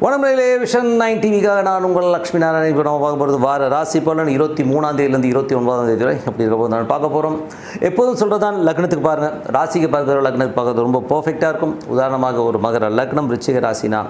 வனமுறையிலே vision nine டிவிக்காக நான் உங்கள் லக்ஷ்மி நாராயணன் இப்போ நம்ம பார்க்க போகிறது வார ராசி பலன் இருபத்தி மூணாம் தேதியிலேருந்து இருபத்தி ஒன்பதாம் தேதி வரை அப்படி இருக்க போது நான் பார்க்க போகிறோம் எப்போதும் சொல்கிறது தான் லக்னத்துக்கு பாருங்கள் ராசிக்கு பார்க்குற லக்னத்துக்கு பார்க்கறது ரொம்ப பர்ஃபெக்டாக இருக்கும். உதாரணமாக ஒரு மகர லக்னம் ரிச்சிக ராசினா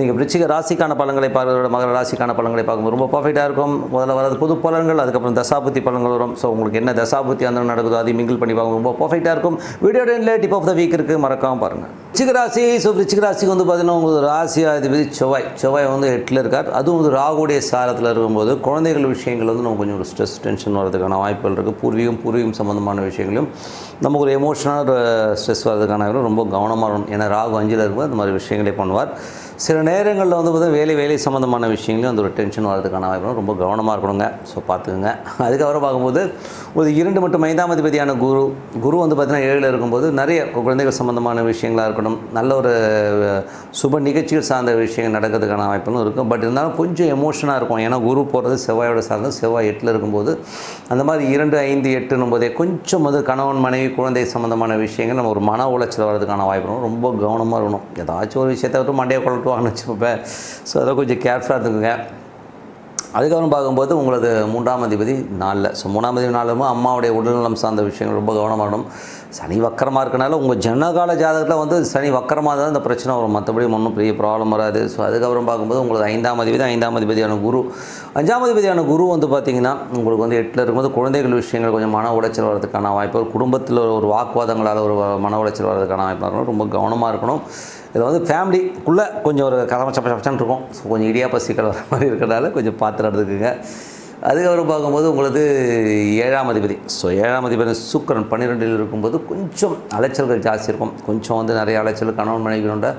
நீங்கள் ரிச்சிக ராசிக்கான பலன்களை பார்க்குறத மகர ராசிக்கான பலன்களை பார்க்கும்போது ரொம்ப பர்ஃபெக்டாக இருக்கும். முதல்ல வரது புது பலன்கள் அதுக்கப்புறம் தசாபுத்தி பலன்கள் வரும். ஸோ உங்களுக்கு என்ன தசாபுத்தி அந்த நடக்குதோ அதையும் மிங்கிள் பண்ணி பார்க்கும் ரொம்ப பர்ஃபெக்டாக இருக்கும். வீடியோ டென்ல டிப் ஆஃப் த வீக் இருக்குது மறக்காமல் பாருங்கள் ரிச்சிக ராசி ஸோ ரிச்சிக ராசிக்கு வந்து பார்த்தீங்கன்னா உங்களுக்கு ராசி அதிபதி செவ்வாய் செவ்வாய் வந்து எட்டில் இருக்கார். அதுவும் வந்து ராகுடைய சாரத்தில் இருக்கும்போது குழந்தைகள் விஷயங்கள் வந்து நமக்கு கொஞ்சம் ஒரு ஸ்ட்ரெஸ் டென்ஷன் வரதுக்கான வாய்ப்புகள் இருக்குது பூர்வீகம் பூர்வீகம் சம்மந்தமான விஷயங்களையும் நமக்கு ஒரு எமோஷனல் ஸ்ட்ரெஸ் வரதுக்கான ரொம்ப கவனமாக இருக்கணும். ஏன்னா ராகு அஞ்சில் இருக்கும்போது அந்த மாதிரி விஷயங்களே பண்ணுவார். சில நேரங்களில் வந்து பார்த்தா வேலை வேலை சம்மந்தமான விஷயங்களையும் அந்த ஒரு டென்ஷன் வரதுக்கான வாய்ப்பு ரொம்ப கவனமாக இருக்கணுங்க. ஸோ பார்த்துக்குங்க. அதுக்கப்புறம் பார்க்கும்போது ஒரு இரண்டு மற்றும் ஐந்தாம் அதிபதியான குரு குரு வந்து பார்த்திங்கன்னா ஏழில் இருக்கும்போது நிறைய குழந்தைகள் சம்மந்தமான விஷயங்களாக இருக்கணும். நல்ல ஒரு சுப நிகழ்ச்சிகள் சார்ந்த விஷயங்கள் நடக்கிறதுக்கான வாய்ப்புகளும் இருக்கும். பட் இருந்தாலும் கொஞ்சம் எமோஷனாக இருக்கும். ஏன்னா குரு போகிறது செவ்வாயோட சார்ந்த செவ்வாய் எட்டில் இருக்கும்போது அந்த மாதிரி இரண்டு ஐந்து எட்டுன்னும் போதே கொஞ்சம் வந்து கணவன் மனைவி குழந்தை சம்மந்தமான விஷயங்கள் நம்ம ஒரு மன உளைச்சல் வர்றதுக்கான வாய்ப்பு ரொம்ப கவனமாக இருக்கணும். ஏதாச்சும் ஒரு விஷயத்தை விட்டு மண்டையை குழட்டுவாங்கன்னு வச்சுப்பேன் ஸோ அதை கொஞ்சம் கேர்ஃபுல்லாக இருந்துக்குங்க. அதுக்கப்புறம் பார்க்கும்போது உங்களது மூன்றாம் அதிபதி நாளில் ஸோ மூணாம் அதிபதி நாளும் அம்மாவுடைய உடல்நலம் சார்ந்த விஷயங்கள் ரொம்ப கவனமாகணும் சனி வக்கரமாக இருக்கனால உங்கள் ஜனகால ஜாதகத்தில் வந்து சனி வக்கரமாக தான் இந்த பிரச்சனை வரும் மற்றபடி ஒன்றும் பெரிய ப்ராப்ளம் வராது ஸோ அதுக்கப்புறம் பார்க்கும்போது உங்களது ஐந்தாம் அதிபதி ஐந்தாம் அதிபதியான குரு அஞ்சாம் அதிபதியான குரு வந்து பார்த்திங்கன்னா உங்களுக்கு வந்து எட்டில் இருக்கும்போது குழந்தைகள் விஷயங்கள் கொஞ்சம் மன உளைச்சல் வர்றதுக்கான வாய்ப்பு குடும்பத்தில் ஒரு வாக்குவாதங்களால் ஒரு மன உளைச்சல் வர்றதுக்கான வாய்ப்பு இருக்கணும் ரொம்ப கவனமாக இருக்கணும் இதில் வந்து ஃபேமிலிக்குள்ளே கொஞ்சம் ஒரு கதமச்ச இருக்கும் ஸோ கொஞ்சம் இடியாப்ப சிக்கல் வர மாதிரி இருக்கிறதால கொஞ்சம் பார்த்து நடந்துக்குங்க. அதுக்கப்புறம் பார்க்கும்போது உங்களுக்கு ஏழாம் அதிபதி. ஸோ ஏழாம் அதிபதி சுக்கரன் பன்னிரெண்டில் இருக்கும்போது கொஞ்சம் அலைச்சல்கள் ஜாஸ்தி இருக்கும். கொஞ்சம் வந்து நிறைய அலைச்சல் கணவன் மனைவினோட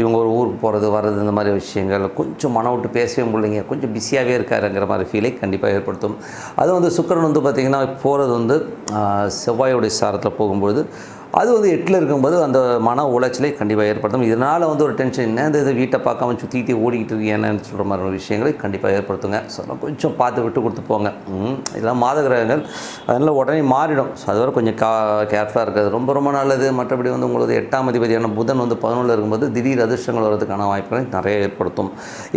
இவங்க ஒரு ஊருக்கு போகிறது வர்றது இந்த மாதிரி விஷயங்கள் கொஞ்சம் மன விட்டு பேசவே முடியலைங்க. கொஞ்சம் பிஸியாகவே இருக்காருங்கிற மாதிரி ஃபீலை கண்டிப்பாக ஏற்படுத்தும். அது வந்து சுக்கரன் வந்து பார்த்திங்கன்னா போகிறது வந்து செவ்வாயோடைய சாரத்தில் போகும்போது அது வந்து எட்டில் இருக்கும்போது அந்த மன உளைச்சலை கண்டிப்பாக ஏற்படுத்தும். இதனால் வந்து ஒரு டென்ஷன் என்ன? இந்த இது வீட்டை பார்க்காம சுற்றிட்டு ஓடிக்கிட்டு என்னன்னு சொல்கிற மாதிரி ஒரு விஷயங்களை கண்டிப்பாக ஏற்படுத்துங்க. ஸோ கொஞ்சம் பார்த்து விட்டு கொடுத்து போங்க. இதெல்லாம் மாத கிரகங்கள். அதனால் உடனே மாறிடும். ஸோ அதுவரை கொஞ்சம் கா கேர்ஃபுல்லாக இருக்கிறது ரொம்ப ரொம்ப நல்லது. மற்றபடி வந்து உங்களது எட்டாம் அதிபதியான புதன் வந்து பதினொன்றில் இருக்கும்போது திடீர் அதிர்ஷ்டங்கள் வரதுக்கான வாய்ப்புகளை நிறைய ஏற்படுத்தும்.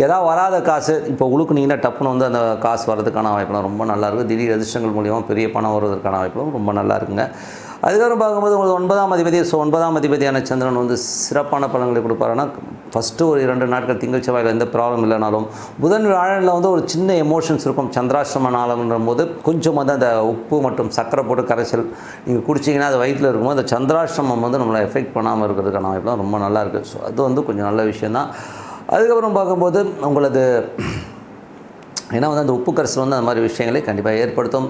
ஏதாவது வராத காசு இப்போ உழுக்குனீங்கன்னா டப்புன்னு வந்து அந்த காசு வரதுக்கான வாய்ப்புலாம் ரொம்ப நல்லாயிருக்கும் திடீர் அதிர்ஷ்டங்கள் மூலியமாக பெரிய பணம் வருவதற்கான வாய்ப்புகளும் ரொம்ப நல்லா இருக்குங்க. அதுக்கப்புறம் பார்க்கும்போது உங்களுக்கு ஒன்பதாம் அதிபதி ஸோ ஒன்பதாம் அதிபதியான சந்திரன் வந்து சிறப்பான பலன்களை கொடுப்பாருன்னா ஃபஸ்ட்டு ஒரு இரண்டு நாட்கள் திங்கள் செவ்வாயில் எந்த ப்ராப்ளம் இல்லைனாலும் புதன் வியாழனில் வந்து ஒரு சின்ன எமோஷன்ஸ் இருக்கும். சந்திராசிரம நாளம்ன்ற போது கொஞ்சம் வந்து அந்த உப்பு மற்றும் சக்கரை போட்டு கரைசல் நீங்கள் குடிச்சிங்கன்னா அது வயிற்றில் இருக்கும்போது அந்த சந்திராஷ்டமம் வந்து நம்மளை எஃபெக்ட் பண்ணாமல் இருக்கிறதுக்கான வாய்ப்புலாம் ரொம்ப நல்லா இருக்குது ஸோ அது வந்து கொஞ்சம் நல்ல விஷயந்தான் அதுக்கப்புறம் பார்க்கும்போது உங்களது ஏன்னா வந்து அந்த உப்பு கரிசல் வந்து அந்த மாதிரி விஷயங்களை கண்டிப்பாக ஏற்படுத்தும்.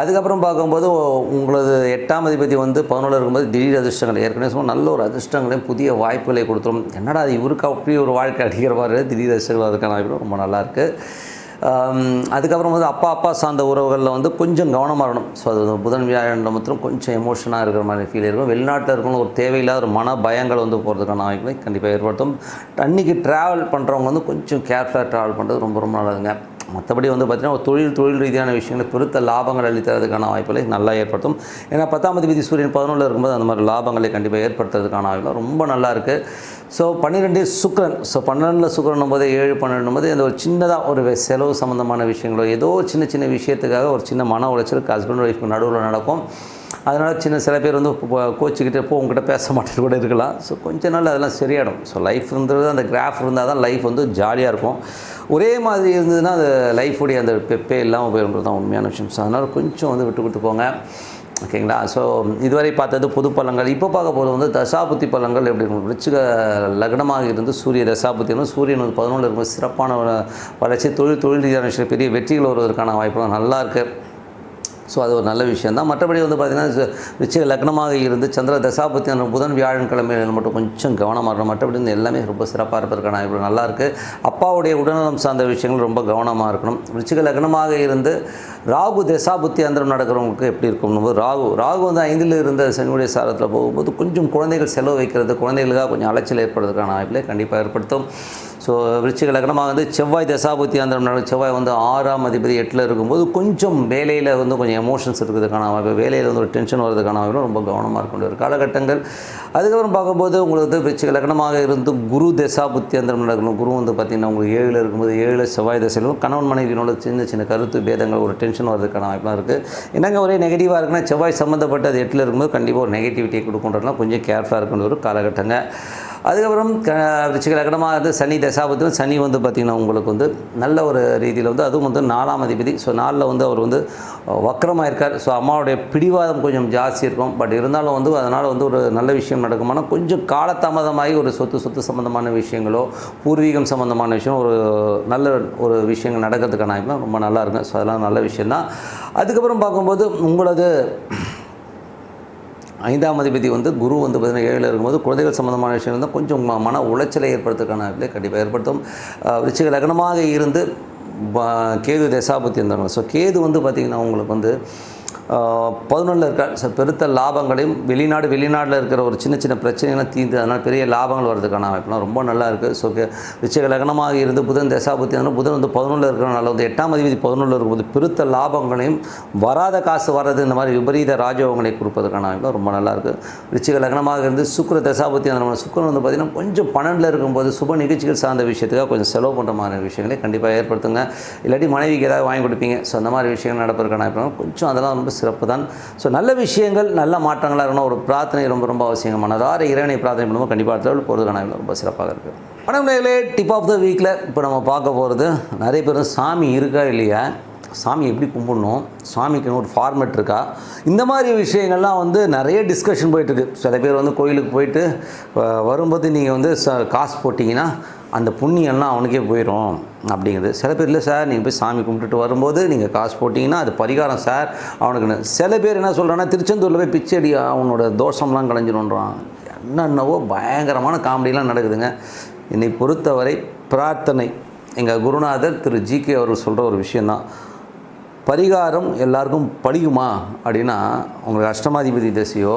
அதுக்கப்புறம் பார்க்கும்போது உங்களது எட்டாம் அதிபதி வந்து பதினொன்று இருக்கும்போது திடீர் அதிர்ஷ்டங்கள் ஏற்கனவே சொன்னால் நல்ல ஒரு அதிர்ஷ்டங்களையும் புதிய வாய்ப்புகளை கொடுத்துரும். என்னடா அது இவருக்கு அப்படி ஒரு வாழ்க்கை அடிக்கிற மாதிரி திடீர் அதிர்ஷ்டங்கள் அதுக்கான வாய்ப்பு ரொம்ப நல்லாயிருக்கு அதுக்கப்புறம் வந்து அப்பா அப்பா சார்ந்த உறவுகளில் வந்து கொஞ்சம் கவனமாக இருக்கணும். ஸோ அது புதன் வியாழன் மற்றும் கொஞ்சம் எமோஷனாக இருக்கிற மாதிரி ஃபீல் இருக்கும். வெளிநாட்டில் இருக்கணும் ஒரு தேவையில்லாத ஒரு மன பயங்கள் வந்து போகிறதுக்கான வாய்ப்புகளை கண்டிப்பாக ஏற்படுத்தும். அன்றைக்கி ட்ராவல் பண்ணுறவங்க வந்து கொஞ்சம் கேர்ஃபுல்லாக ட்ராவல் பண்ணுறது ரொம்ப ரொம்ப நல்லதுங்க. மற்றபடி வந்து பார்த்திங்கன்னா ஒரு தொழில் தொழில் ரீதியான விஷயங்களை பெருத்த லாபங்கள் அளித்தறதுக்கான வாய்ப்புகளை நல்லா ஏற்படுத்தும். ஏன்னா பத்தாம் தேதி சூரியன் பதினொன்றில் இருக்கும்போது அந்த மாதிரி லாபங்களை கண்டிப்பாக ஏற்படுத்துறதுக்கான வாய்ப்பு ரொம்ப நல்லா இருக்குது ஸோ பன்னிரெண்டு சுக்கரன். ஸோ பன்னெண்டில் சுக்கரன் போது ஏழு பன்னெண்டு போது அந்த ஒரு சின்னதாக ஒரு செலவு சம்மந்தமான விஷயங்களோ ஏதோ சின்ன சின்ன விஷயத்துக்காக ஒரு சின்ன மன உளைச்சலுக்கு ஹஸ்பண்ட் ஒய்ஃப் நடுவில் நடக்கும். அதனால் சின்ன சில பேர் வந்து கோச்சிக்கிட்டே போ உங்ககிட்ட பேச மாட்டேன்னு கூட இருக்கலாம். ஸோ கொஞ்ச நாள் அதெல்லாம் சரியாயிடும். ஸோ லைஃப் இருந்தது அந்த கிராஃப் இருந்தால் தான் லைஃப் வந்து ஜாலியாக இருக்கும். ஒரே மாதிரி இருந்ததுன்னா அது லைஃபுடைய அந்த பெப்பே இல்லாமல் போயிருன்றது தான் உண்மையான விஷயம். ஸோ அதனால் கொஞ்சம் வந்து விட்டு கொடுத்து போங்க ஓகேங்களா? ஸோ இதுவரை பார்த்தது புது பழங்கள். இப்போ பார்க்க போகிறது வந்து தசாபுத்தி பழங்கள் எப்படி இருக்கும்? விருச்சிக லக்னமாக இருந்து சூரிய தசாபுத்தி வந்து சூரியன் வந்து பதினொன்று இருக்கும்போது சிறப்பான வளர்ச்சி தொழில் தொழில் ரீதியான விஷயம் பெரிய வெற்றிகள் வருவதற்கான வாய்ப்புலாம் நல்லா இருக்குது ஸோ அது ஒரு நல்ல விஷயம் தான். மற்றபடி வந்து பார்த்திங்கன்னா நிச்சய லக்னமாக இருந்து சந்திர தசாபத்தி அந்த புதன் வியாழன் கிழமையில் மட்டும் கொஞ்சம் கவனமாக இருக்கணும். மற்றபடி வந்து எல்லாமே ரொம்ப சிறப்பாக இருப்பதற்கான வாய்ப்பு நல்லாயிருக்கு அப்பாவுடைய உடல்நலம் சார்ந்த விஷயங்கள் ரொம்ப கவனமாக இருக்கணும். விருச்சிக லக்னமாக இருந்து ராகு தசாபுத்தி அந்தரம் நடக்கிறவங்களுக்கு எப்படி இருக்கும் போது ராகு. ராகு வந்து ஐந்தில் இருந்த சனியுடைய சாரத்தில் போகும்போது கொஞ்சம் குழந்தைகள் செலவு வைக்கிறது. குழந்தைகளுக்காக கொஞ்சம் அலைச்சல் ஏற்படுறதுக்கான வாய்ப்பில் கண்டிப்பாக ஏற்படுத்தும். ஸோ விருச்சிக லக்னமாக வந்து செவ்வாய் தசாபுத்தி அந்த நடக்கும். செவ்வாய் வந்து ஆறாம் அதிபதி எட்டில் இருக்கும்போது கொஞ்சம் வேலையில் வந்து கொஞ்சம் எமோஷன்ஸ் இருக்கிறதுக்கான வாய்ப்பு வேலையில் வந்து ஒரு டென்ஷன் வரதுக்கான வாய்ப்பு ரொம்ப கவனமாக இருக்க வேண்டிய ஒரு காலகட்டங்கள். அதுக்கப்புறம் பார்க்கும்போது உங்களுக்கு வந்து விருச்சிக லக்னமாக இருந்து குரு தசாபுத்தி அந்த நடக்கணும். குரு வந்து பார்த்திங்கன்னா உங்களுக்கு ஏழில் இருக்கும்போது ஏழு செவ்வாய் தசையிலும் கணவன் மனைவியினோட சின்ன சின்ன கருத்து பேதங்கள் ஒரு டென்ஷன் வரதுக்கான வாய்ப்புலாம் இருக்குது என்னங்க ஒரே நெகட்டிவாக இருக்குன்னா செவ்வாய் சம்மந்தப்பட்ட அது எட்டில் இருக்கும்போது கண்டிப்பாக ஒரு நெகட்டிவிட்டியை கொடுக்குன்றதுலாம் கொஞ்சம் கேர்ஃபுல்லாக இருக்கணும். ஒரு காலகட்டங்க. அதுக்கப்புறம் க ரிச்சிக வந்து சனி தசாபத்திலும் சனி வந்து பார்த்திங்கன்னா உங்களுக்கு வந்து நல்ல ஒரு ரீதியில் வந்து அதுவும் வந்து நாலாம் அதிபதி. ஸோ நாளில் வந்து அவர் வந்து வக்கரமாக இருக்கார் ஸோ அம்மாவுடைய பிடிவாதம் கொஞ்சம் ஜாஸ்தி இருக்கும். பட் இருந்தாலும் வந்து அதனால் வந்து ஒரு நல்ல விஷயம் நடக்குமானா கொஞ்சம் காலதாமதமாகி ஒரு சொத்து சொத்து சம்மந்தமான விஷயங்களோ பூர்வீகம் சம்மந்தமான விஷயம் ஒரு நல்ல ஒரு விஷயங்கள் நடக்கிறதுக்கான வாய்ப்புலாம் ரொம்ப நல்லா இருக்கும். ஸோ அதெல்லாம் நல்ல விஷயந்தான். அதுக்கப்புறம் பார்க்கும்போது உங்களது ஐந்தாம் அதிபதி வந்து குரு வந்து பார்த்திங்கன்னா ஏழில் இருக்கும்போது குழந்தைகள் சம்மந்தமான விஷயம் இருந்தால் கொஞ்சம் மன உளைச்சலை ஏற்படுத்துறதுக்கான வாய்ப்புகளை கண்டிப்பாக ஏற்படுத்தும். விருச்சிக லக்னமாக இருந்து ப- கேது தசாபுத்தி இருந்தாங்க ஸோ கேது வந்து பார்த்திங்கன்னா உங்களுக்கு வந்து பதினொன்றில் இருக்க சார் பெருத்த லாபங்களையும் வெளிநாடு வெளிநாட்டில் இருக்கிற ஒரு சின்ன சின்ன பிரச்சனைகள்லாம் தீர்ந்து அதனால் பெரிய லாபங்கள் வர்றதுக்கான வாய்ப்புலாம் ரொம்ப நல்லா இருக்குது ஸோ ரிச்சக லக்னமாக இருந்து புதன் தசாபுத்தி ஆனால் புதன் வந்து பதினொன்றில் இருக்கிறனால வந்து எட்டாம் அதிபதி பதினொன்றில் இருக்கும்போது பெருத்த லாபங்களையும் வராத காசு வர்றது இந்த மாதிரி விபரீத ராஜயோகங்களை கொடுப்பதற்கான அமைப்புலாம் ரொம்ப நல்லா இருக்குது ரிச்சிக லக்னமாக இருந்து சுக்கிர தசாபுத்தி அந்த சுக்கரன் சுக்கிரன் வந்து பார்த்திங்கன்னா கொஞ்சம் பன்னெண்டில் இருக்கும்போது சுப நிகழ்ச்சிகள் சார்ந்த விஷயத்துக்காக கொஞ்சம் செலவு பண்ணுற மாதிரி விஷயங்களை கண்டிப்பாக ஏற்படுத்துங்க. இல்லாட்டி மனைவிக்கு ஏதாவது வாங்கி கொடுப்பீங்க. ஸோ அந்த மாதிரி விஷயங்கள் நடப்பதற்கான வாய்ப்பு கொஞ்சம் அதெல்லாம் ரொம்ப சிறப்பு தான் ஸோ நல்ல விஷயங்கள் நல்ல மாற்றங்களாக இருக்கணும். ஒரு பிரார்த்தனை ரொம்ப ரொம்ப அவசியம். இறைவனை பிரார்த்தனை பண்ணும்போது கண்டிப்பாக அடுத்த போகிறதுக்கான ரொம்ப சிறப்பாக இருக்குது பணம்களே டிப் ஆஃப் த வீக்கில் இப்போ நம்ம பார்க்க போகிறது நிறைய பேர் சாமி இருக்கா இல்லையா? சாமி எப்படி கும்பிடணும்? சாமிக்கு ஒரு ஃபார்மெட் இருக்கா? இந்த மாதிரி விஷயங்கள்லாம் வந்து நிறைய டிஸ்கஷன் போயிட்டுருக்கு சில பேர் வந்து கோயிலுக்கு போயிட்டு வரும்போது நீங்கள் வந்து ச காசு போட்டிங்கன்னா அந்த புண்ணியம்லாம் அவனுக்கே போயிடும் அப்படிங்கிறது சில பேர் இல்லை சார் நீங்கள் போய் சாமி கும்பிட்டுட்டு வரும்போது நீங்கள் காசு போட்டிங்கன்னா அது பரிகாரம் சார். அவனுக்குன்னு. சில பேர் என்ன சொல்கிறான்னா திருச்செந்தூரில் போய் பிச்சை அடி அவனோட தோஷம்லாம் கலைஞ்சிடும்ன்றான் என்னென்னவோ பயங்கரமான காமெடிலாம் நடக்குதுங்க. என்னை பொறுத்தவரை பிரார்த்தனை. எங்கள் குருநாதர் திரு ஜிகே அவர் சொல்கிற ஒரு விஷயந்தான். பரிகாரம் எல்லாருக்கும் பழியுமா அப்படின்னா உங்களுக்கு அஷ்டமாதிபதி திசையோ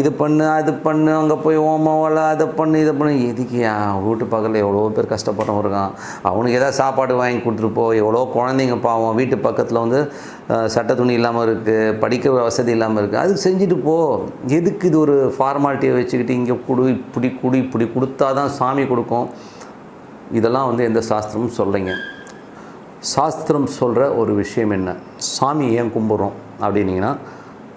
இது பண்ணு அது பண்ணு அங்கே போய் ஓமம் அதை பண்ணு இதை பண்ணு. எதுக்கு வீட்டு பக்கத்தில் எவ்வளோ பேர் கஷ்டப்பட்டவங்க இருக்கான்? அவனுக்கு எதாவது சாப்பாடு வாங்கி கொடுத்துட்டு போ. எவ்வளோ குழந்தைங்க பாவம். வீட்டு பக்கத்தில் வந்து சட்ட துணி இல்லாமல் இருக்குது படிக்க வசதி இல்லாமல் இருக்குது அதுக்கு செஞ்சுட்டு போ. எதுக்கு இது ஒரு ஃபார்மாலிட்டியை வச்சுக்கிட்டு இங்கே குடு இப்படி குடி இப்படி கொடுத்தா தான் சாமி கொடுக்கும்? இதெல்லாம் வந்து எந்த சாஸ்திரமும் சொல்கிறீங்க சாஸ்திரம் சொல்கிற ஒரு விஷயம் என்ன? சாமி ஏன் கும்பிட்றோம்? அப்படின்னீங்கன்னா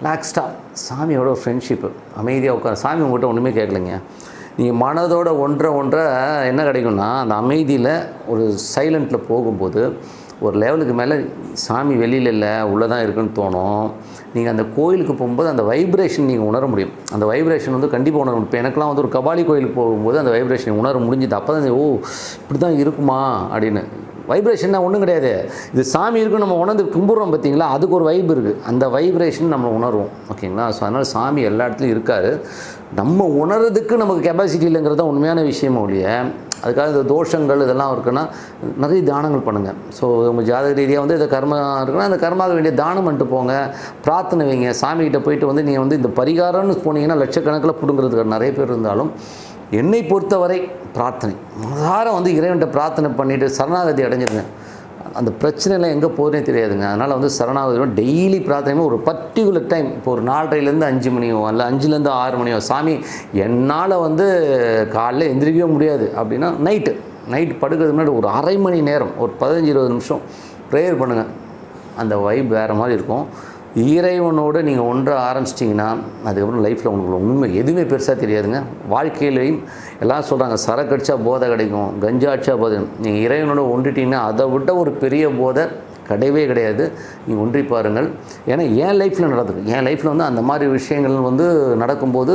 ரிலாக்ஸ்டாக சாமியோட ஃப்ரெண்ட்ஷிப்பு அமைதியாக உட்காந்து சாமி உங்கள்கிட்ட ஒன்றுமே கேட்கலைங்க நீங்கள் மனதோட ஒன்றை ஒன்றை என்ன கிடைக்கும்னா அந்த அமைதியில் ஒரு சைலண்ட்டில் போகும்போது ஒரு லெவலுக்கு மேலே சாமி வெளியில் இல்லை உள்ளே தான் இருக்குன்னு தோணும். நீங்கள் அந்த கோயிலுக்கு போகும்போது அந்த வைப்ரேஷன் நீங்கள் உணர முடியும். அந்த வைப்ரேஷன் வந்து கண்டிப்பாக உணர முடியும். இப்போ எனக்குலாம் வந்து ஒரு கபாலி கோயிலுக்கு போகும்போது அந்த வைப்ரேஷன் உணர முடிஞ்சுது. அப்போ தான் ஓ இப்படி தான் இருக்குமா அப்படின்னு. வைப்ரேஷன்னா ஒன்றும் கிடையாது. இது சாமி இருக்கும் நம்ம உணர்ந்து கும்பிட்றோம் பார்த்தீங்களா? அதுக்கு ஒரு வைப் இருக்குது அந்த வைப்ரேஷன் நம்ம உணர்வோம். ஓகேங்களா? ஸோ அதனால் சாமி எல்லா இடத்துலையும் இருக்கார். நம்ம உணர்றதுக்கு நமக்கு கெப்பாசிட்டி இல்லைங்கிறது தான் உண்மையான விஷயம் ஒழிய அதுக்காக இந்த தோஷங்கள் இதெல்லாம் இருக்குன்னா நிறைய தானங்கள் பண்ணுங்கள் ஸோ உங்கள் ஜாதக ரீதியாக வந்து இந்த கர்மா இருக்குன்னா அந்த கர்மாவுக்கு வேண்டிய தானம் பண்ணிட்டு போங்க. பிரார்த்தனை வைங்க. சாமிகிட்ட போயிட்டு வந்து நீங்கள் வந்து இந்த பரிகாரம்னு போனீங்கன்னா லட்சக்கணக்கில் பிடுங்கிறதுக்கு நிறைய பேர் இருந்தாலும் என்னை பொறுத்தவரை பிரார்த்தனை. மனதார வந்து இறைவன்கிட்ட பிரார்த்தனை பண்ணிவிட்டு சரணாகதி அடைஞ்சிருங்க. அந்த பிரச்சனைலாம் எங்கே போகுதுனே தெரியாதுங்க. அதனால் வந்து சரணாகதி டெய்லி பிரார்த்தனையும் ஒரு பர்டிகுலர் டைம் இப்போ ஒரு நாலரைலேருந்து அஞ்சு மணியோ இல்லை அஞ்சுலேருந்து ஆறு மணியோ சாமி என்னால் வந்து காலைல எந்திரிக்கவே முடியாது. அப்படின்னா நைட்டு நைட் படுக்கிறதுக்கு முன்னாடி ஒரு அரை மணி நேரம் ஒரு பதினஞ்சு இருபது நிமிஷம் ப்ரேயர் பண்ணுங்கள் அந்த வைப் வேறு மாதிரி இருக்கும். இறைவனோடு நீங்கள் ஒன்றாக ஆரம்பிச்சிட்டிங்கன்னா அதுக்கப்புறம் லைஃப்பில் உங்களுக்கு உண்மை எதுவுமே பெருசாக தெரியாதுங்க. வாழ்க்கையிலையும் எல்லாம் சொல்கிறாங்க சரக்கு அடித்தா போதை கிடைக்கும் கஞ்சா போதை நீங்கள் இறைவனோட ஒன்றுட்டிங்கன்னா அதை விட ஒரு பெரிய போதை கிடையவே கிடையாது. நீங்கள் ஒன்றி பாருங்கள். ஏன்னா என் லைஃப்பில் நடந்துக்கும் என் லைஃப்பில் வந்து அந்த மாதிரி விஷயங்கள் வந்து நடக்கும்போது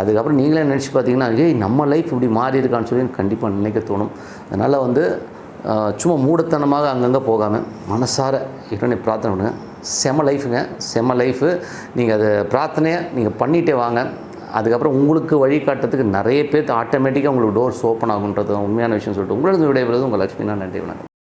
அதுக்கப்புறம் நீங்களே நினச்சி பார்த்தீங்கன்னா ஏய் நம்ம லைஃப் இப்படி மாறி இருக்கான்னு சொல்லி கண்டிப்பாக நினைக்க தோணும். அதனால் வந்து சும்மா மூடத்தனமாக அங்கங்கே போகாமல் மனசார இறைவனை பிரார்த்தனை பண்ணுங்கள் செம லைஃபுங்க செம லைஃபு நீங்கள் அதை பிரார்த்தனையை நீங்கள் பண்ணிகிட்டே வாங்க. அதுக்கப்புறம் உங்களுக்கு வழிகாட்டுறதுக்கு நிறைய பேர் ஆட்டோமேட்டிக்காக உங்களுக்கு டோர்ஸ் ஓப்பன் ஆகுன்றது உண்மையான விஷயம் சொல்லிட்டு உங்களது விடைபெறுவது உங்கள் லட்சுமி. நான் நன்றி வணக்கம்.